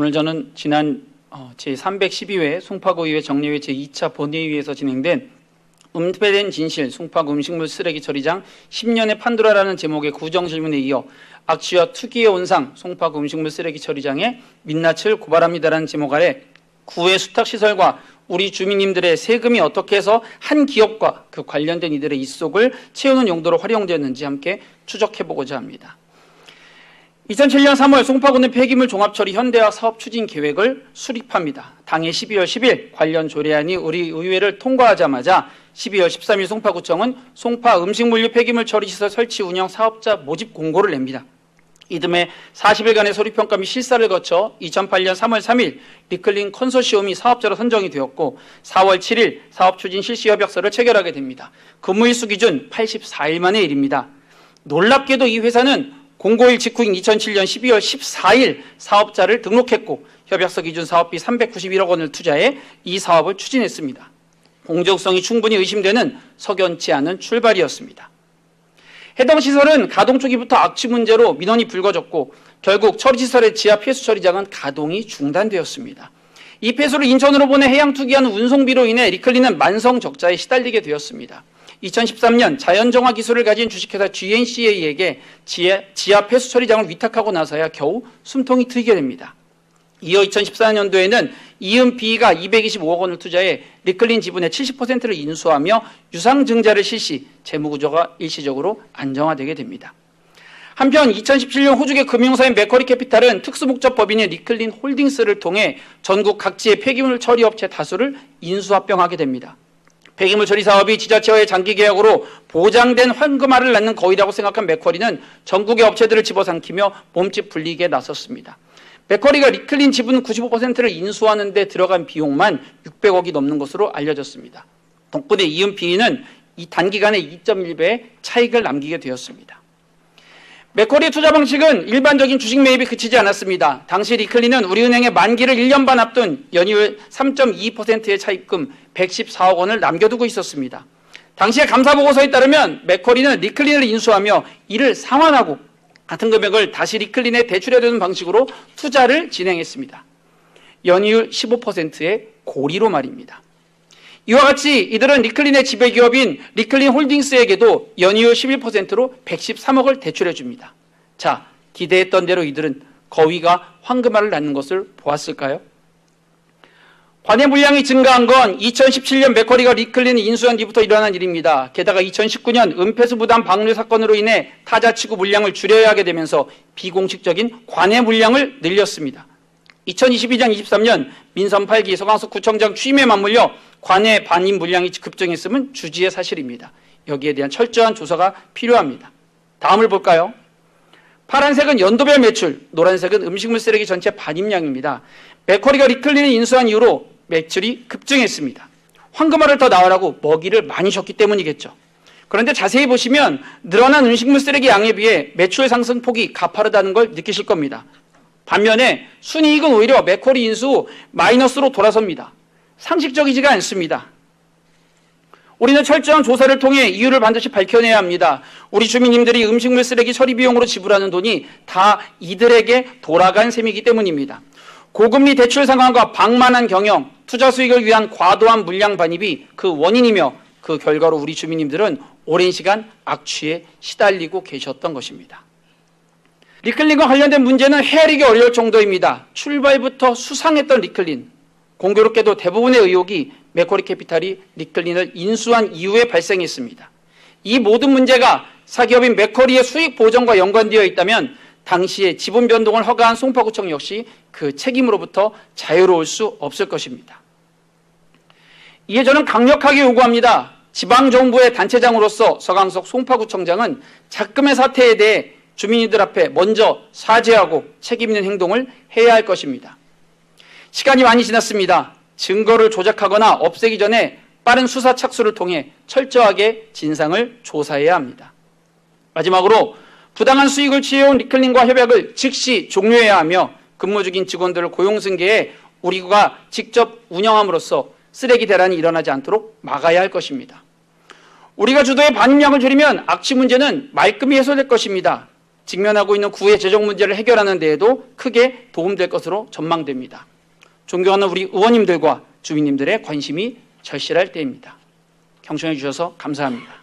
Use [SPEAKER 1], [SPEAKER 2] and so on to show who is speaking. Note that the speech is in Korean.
[SPEAKER 1] 오늘 저는 지난 어, 제312회 송파구의회 정례회 제2차 본회의에서 진행된 은폐된 진실 송파구 음식물 쓰레기 처리장 10년의 판도라라는 제목의 구정 질문에 이어 악취와 투기의 온상 송파구 음식물 쓰레기 처리장에 민낯을 고발합니다라는 제목 아래 구의 수탁시설과 우리 주민님들의 세금이 어떻게 해서 한 기업과 그 관련된 이들의 입속을 채우는 용도로 활용되었는지 함께 추적해보고자 합니다. 2007년 3월 송파구는 폐기물 종합처리 현대화 사업 추진 계획을 수립합니다. 당해 12월 10일 관련 조례안이 우리 의회를 통과하자마자 12월 13일 송파구청은 송파 음식물류 폐기물 처리시설 설치 운영 사업자 모집 공고를 냅니다. 이듬해 40일간의 서류평가 및 실사를 거쳐 2008년 3월 3일 리클린 컨소시엄이 사업자로 선정이 되었고 4월 7일 사업 추진 실시 협약서를 체결하게 됩니다. 근무일수 기준 84일 만의 일입니다. 놀랍게도 이 회사는 공고일 직후인 2007년 12월 14일 사업자를 등록했고 협약서 기준 사업비 391억 원을 투자해 이 사업을 추진했습니다. 공정성이 충분히 의심되는 석연치 않은 출발이었습니다. 해당 시설은 가동 초기부터 악취 문제로 민원이 불거졌고 결국 처리시설의 지하 폐수 처리장은 가동이 중단되었습니다. 이 폐수를 인천으로 보내 해양 투기하는 운송비로 인해 리클리는 만성 적자에 시달리게 되었습니다. 2013년 자연정화 기술을 가진 주식회사 GNCA에게 지하, 폐수 처리장을 위탁하고 나서야 겨우 숨통이 트이게 됩니다. 이어 2014년도에는 이은비가 225억 원을 투자해 리클린 지분의 70%를 인수하며 유상증자를 실시, 재무구조가 일시적으로 안정화되게 됩니다. 한편 2017년 호주계 금융사인 맥커리 캐피탈은 특수목적 법인인 리클린 홀딩스를 통해 전국 각지의 폐기물 처리 업체 다수를 인수합병하게 됩니다. 폐기물 처리 사업이 지자체와의 장기 계약으로 보장된 황금알을 낳는 거위라고 생각한 맥커리는 전국의 업체들을 집어삼키며 몸집 불리게 나섰습니다. 맥커리가 리클린 지분 95%를 인수하는 데 들어간 비용만 600억이 넘는 것으로 알려졌습니다. 덕분에 이은피는 이 단기간에 2.1배의 차익을 남기게 되었습니다. 맥커리의 투자 방식은 일반적인 주식 매입에 그치지 않았습니다. 당시 리클리는 우리은행의 만기를 1년 반 앞둔 연이율 3.2%의 차입금 114억 원을 남겨두고 있었습니다. 당시의 감사보고서에 따르면 맥커리는 리클린을 인수하며 이를 상환하고 같은 금액을 다시 리클린에 대출해두는 방식으로 투자를 진행했습니다. 연이율 15%의 고리로 말입니다. 이와 같이 이들은 리클린의 지배기업인 리클린 홀딩스에게도 연이율 11%로 113억을 대출해 줍니다. 자, 기대했던 대로 이들은 거위가 황금알을 낳는 것을 보았을까요? 관해 물량이 증가한 건 2017년 맥커리가 리클린을 인수한 뒤부터 일어난 일입니다. 게다가 2019년 은폐수 부담 방류 사건으로 인해 타자치구 물량을 줄여야 하게 되면서 비공식적인 관해 물량을 늘렸습니다. 2022년, 23년 민선 8기 서강석 구청장 취임에 맞물려 관내 반입 물량이 급증했음은 주지의 사실입니다. 여기에 대한 철저한 조사가 필요합니다. 다음을 볼까요? 파란색은 연도별 매출, 노란색은 음식물 쓰레기 전체 반입량입니다. 맥커리가 리클린을 인수한 이후로 매출이 급증했습니다. 황금알을 더 나오라고 먹이를 많이 줬기 때문이겠죠. 그런데 자세히 보시면 늘어난 음식물 쓰레기 양에 비해 매출 상승폭이 가파르다는 걸 느끼실 겁니다. 반면에 순이익은 오히려 맥커리 인수 마이너스로 돌아섭니다. 상식적이지가 않습니다. 우리는 철저한 조사를 통해 이유를 반드시 밝혀내야 합니다. 우리 주민님들이 음식물 쓰레기 처리 비용으로 지불하는 돈이 다 이들에게 돌아간 셈이기 때문입니다. 고금리 대출 상황과 방만한 경영, 투자 수익을 위한 과도한 물량 반입이 그 원인이며 그 결과로 우리 주민님들은 오랜 시간 악취에 시달리고 계셨던 것입니다. 리클린과 관련된 문제는 헤아리기 어려울 정도입니다. 출발부터 수상했던 리클린. 공교롭게도 대부분의 의혹이 맥코리 캐피탈이 리클린을 인수한 이후에 발생했습니다. 이 모든 문제가 사기업인 맥커리의 수익 보전과 연관되어 있다면 당시에 지분 변동을 허가한 송파구청 역시 그 책임으로부터 자유로울 수 없을 것입니다. 이에 저는 강력하게 요구합니다. 지방정부의 단체장으로서 서강석 송파구청장은 작금의 사태에 대해 주민들 앞에 먼저 사죄하고 책임 있는 행동을 해야 할 것입니다. 시간이 많이 지났습니다. 증거를 조작하거나 없애기 전에 빠른 수사 착수를 통해 철저하게 진상을 조사해야 합니다. 마지막으로 부당한 수익을 취해온 리클린과 협약을 즉시 종료해야 하며 근무 중인 직원들을 고용 승계해 우리가 직접 운영함으로써 쓰레기 대란이 일어나지 않도록 막아야 할 것입니다. 우리가 주도의 반입량을 줄이면 악취 문제는 말끔히 해소될 것입니다. 직면하고 있는 구의 재정 문제를 해결하는 데에도 크게 도움될 것으로 전망됩니다. 존경하는 우리 의원님들과 주민님들의 관심이 절실할 때입니다. 경청해 주셔서 감사합니다.